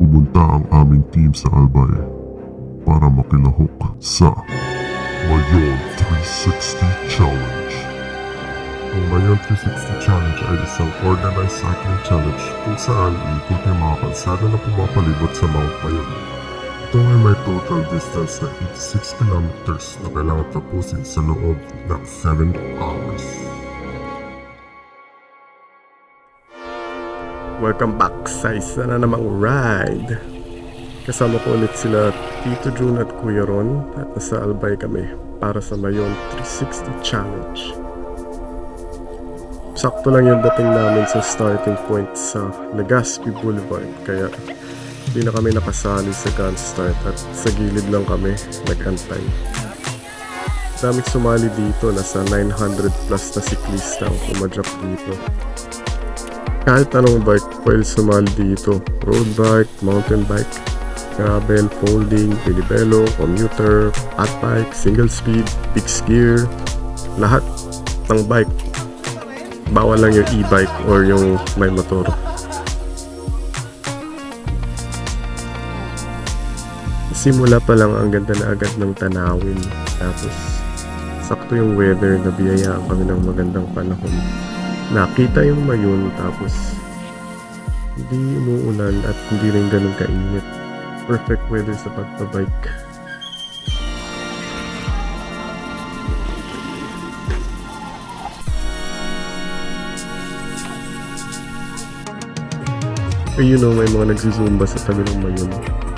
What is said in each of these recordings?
pumunta ang aming team sa Albay para makilahok sa Mayon 360 Challenge. Ang Mayon 360 Challenge ay isang organized cycling challenge kung saan iikot ang mga kalsada na pumapalibot sa Mount Mayon. Ito ay may total distance na 86 kilometers na kailangan tapusin sa loob ng 7 hours. Welcome back sa isa na namang ride. Kasama ko ulit sila Tito June at Kuya Ron at nasa Albay kami para sa Mayon 360 Challenge. Sakto lang yung dating namin sa starting point sa Legazpi Boulevard kaya hindi na kami nakasali sa gun start at sa gilid lang kami nag-antay. Daming sumali dito, nasa 900 plus na siklista ang pumadyak dito. Kahit anong bike pwede sumali dito. Road bike, mountain bike, gravel, folding, pinibelo, commuter, hot bike, single speed, fixed gear, lahat ng bike. Bawal lang yung e-bike or yung may motor. Simula pa lang ang ganda na agad ng tanawin. Tapos, sakto yung weather na biyayaan kami ng magandang panahon nakita yung mayon tapos hindi umuulan at hindi rin ganun kainit. Perfect weather sa pagpabike. Ayun know, may mga nagsusumba sa tabi ng mayon.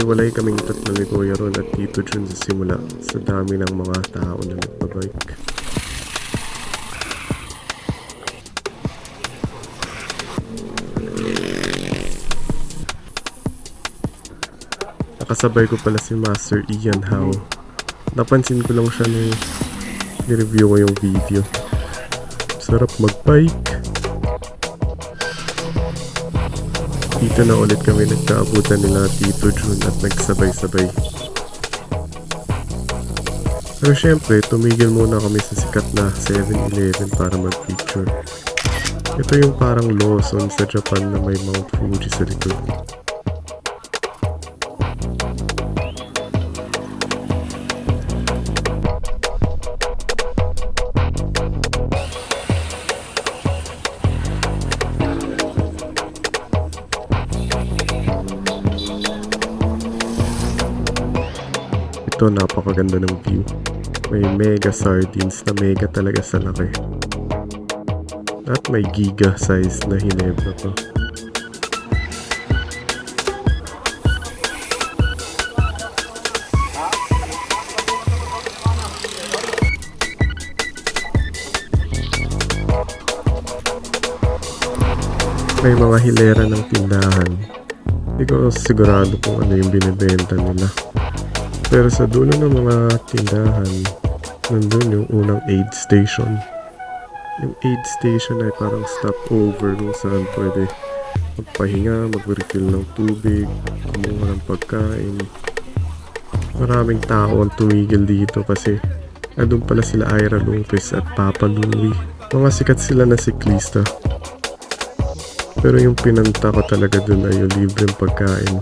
Nahiwalay kaming tatlo ni Kuya Ron at Tito Jun sa simula sa dami ng mga tao na nagpabike. Nakasabay ko pala si Master Ian Howe. Napansin ko lang siya nung nireview ko yung video. Sarap mag-bike. Dito na ulit kami nagkaabutan nila Tito Jun at nagsabay-sabay. Pero syempre, tumigil muna kami sa sikat na 7-Eleven para mag-picture. Ito yung parang Lawson sa Japan na may Mount Fuji sa likod. Ito napakaganda ng view. May mega sardines na mega talaga sa laki. At may giga size na hinebra pa. May mga hilera ng tindahan. Hindi ko sigurado kung ano yung binibenta nila. Pero sa dulo ng mga tindahan, nandun yung unang aid station. Yung aid station ay parang stopover kung saan pwede magpahinga, mag-refill ng tubig, kumuha ng pagkain. Maraming tao ang tumigil dito kasi nandun pala sila Ira Lopez at Papa Louie. Mga sikat sila na siklista. Pero yung pinanta ko talaga dun ay yung libreng pagkain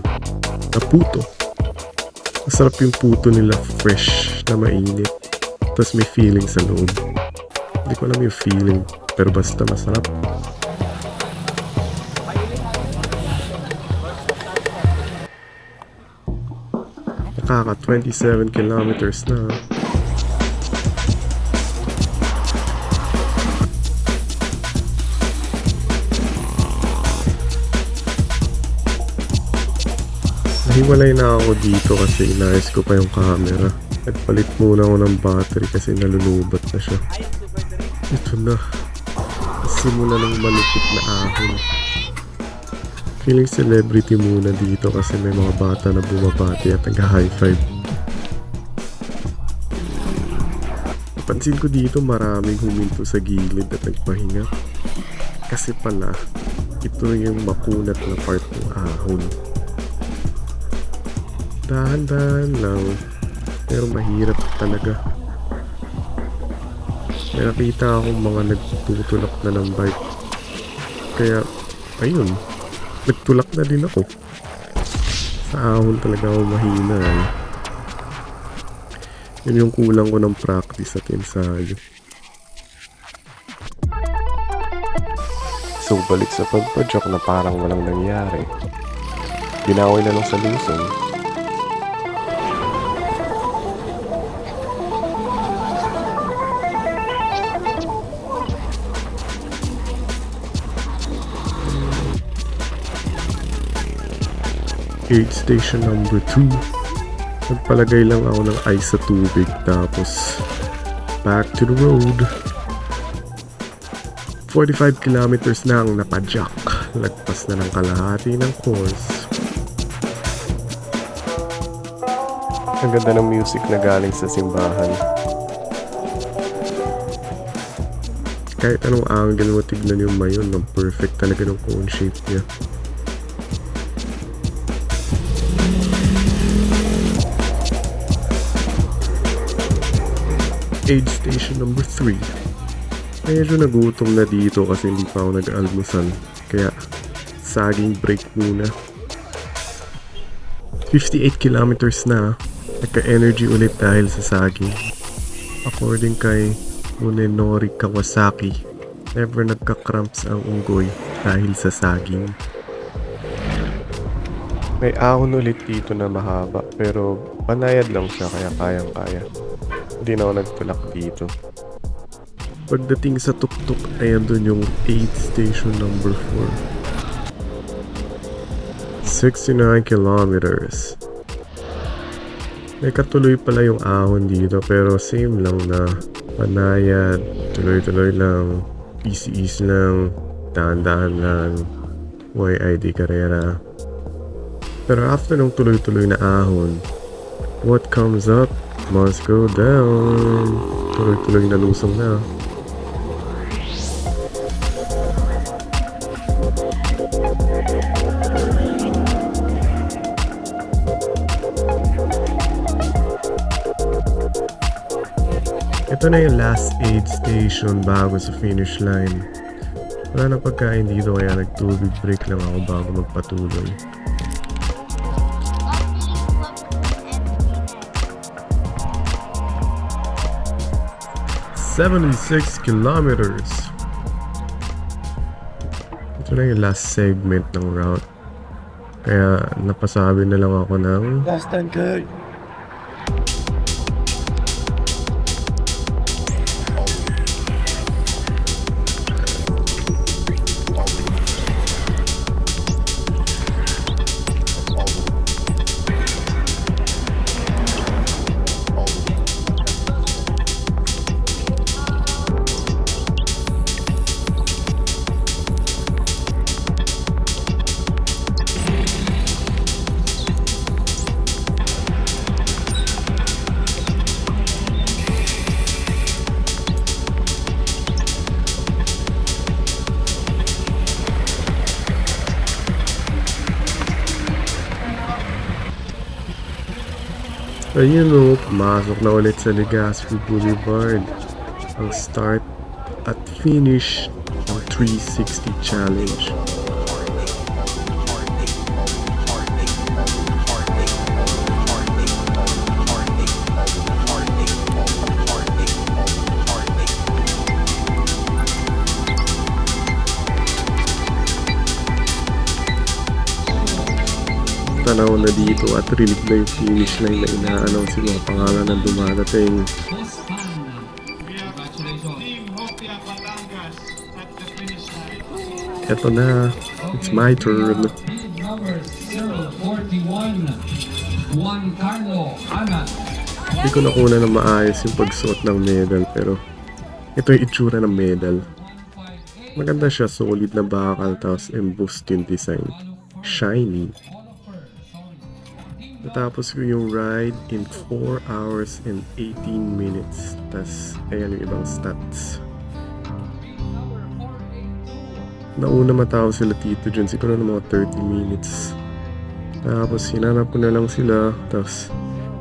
na puto. Masarap yung puto nila fresh na mainit. Tapos may feeling sa loob. Hindi ko alam yung feeling. Pero basta masarap. Nakaka 27 kilometers na. Nahiwalay na ako dito kasi inayos ko pa yung camera. Nagpalit muna ako ng battery kasi nalulubat na siya. Ito na. Simula ng malupit na ahon. Feeling celebrity muna dito kasi may mga bata na bumabati at nag-high five. Pansin ko dito maraming huminto sa gilid at nagpahinga. Kasi pala, ito yung makunat na part ng ahon. Dahan-dahan lang, pero mahirap talaga. May nakita akong mga nagtutulak na ng bike. Kaya, ayun, nagtulak na din ako. Sa ahon talaga ako mahina eh. Yun yung kulang ko ng practice at ensayo. So balik sa pagpa-joke na parang walang nangyari. Binawi na lang sa lusong. Aid station number 2. Nagpalagay lang ako ng ice sa tubig tapos back to the road. 45 kilometers na ang napadyak. Lagpas na ng kalahati ng course. Ang ganda ng music na galing sa simbahan. Kahit anong angle mo tignan yung mayon, ang perfect talaga ng cone shape niya. Aid station number 3. Medyo nagutom na dito kasi hindi pa ako nag-almusal. Kaya, saging break muna. 58 kilometers na. Nagka-energy ulit dahil sa saging. According kay Munenori Kawasaki, never nagka-cramps ang unggoy dahil sa saging. May ahon ulit dito na mahaba pero panayad lang siya kaya kayang-kaya. Hindi na ako nagtulak dito. Pagdating sa tuktok ay andun yung aid station number 4. 69 kilometers. May katuloy pala yung ahon dito pero same lang na panayad, tuloy-tuloy lang, easy-easy lang, dahan-dahan lang, YID karera. Pero after nung tuloy-tuloy na ahon, what comes up must go down. Tuloy-tuloy na lusong na. Ito na yung last aid station bago sa finish line. Wala na pagkain dito kaya nagtubig break lang ako bago magpatuloy. Seventy-six kilometers. Ito na yung last segment ng route. Kaya napasabi na lang ako ng Last time, Kurt. Ayun o, pumasok na ulit sa Legazpi Boulevard. Ang start at finish ng 360 Challenge. Tanaw na dito at rinig na yung finish line na ina-announce yung mga pangalan ng dumadating. Eto na, it's my turn. Number 041, Juan Carlo Ana. Hindi ko nakuna na maayos yung pagsuot ng medal pero ito yung itsura ng medal. Maganda siya, solid na bakal tapos embossed yung design. Shiny. Natapos ko yung ride in 4 hours and 18 minutes. Tas, ayan yung ibang stats. nauna matao sila Tito Jun, siguro ng mga 30 minutes. Tapos hinanap ko na lang sila, tapos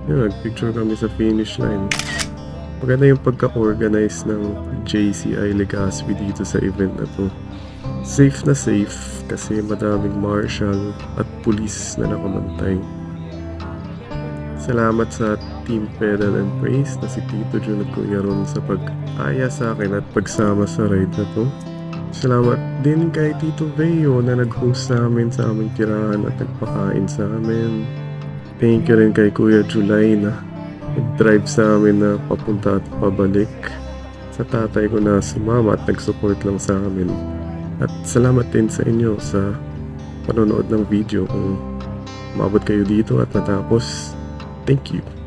yun, nagpicture kami sa finish line. Maganda yung pagka-organize ng JCI Legazpi dito sa event na to. Safe na safe kasi madaming marshal at pulis na nakamantay. Salamat sa Team Pedal and Praise na si Tito Jun at Kuya Ron sa pag-aya sa akin at pagsama sa ride na to. Salamat din kay Tito Veo na nag-host sa amin sa aming tirahan at nagpakain sa amin. Thank you rin kay Kuya July na nag-drive sa amin na papunta at pabalik. Sa tatay ko na sumama at nag-support lang sa amin. At salamat din sa inyo sa panonood ng video kung maabot kayo dito at natapos. Thank you.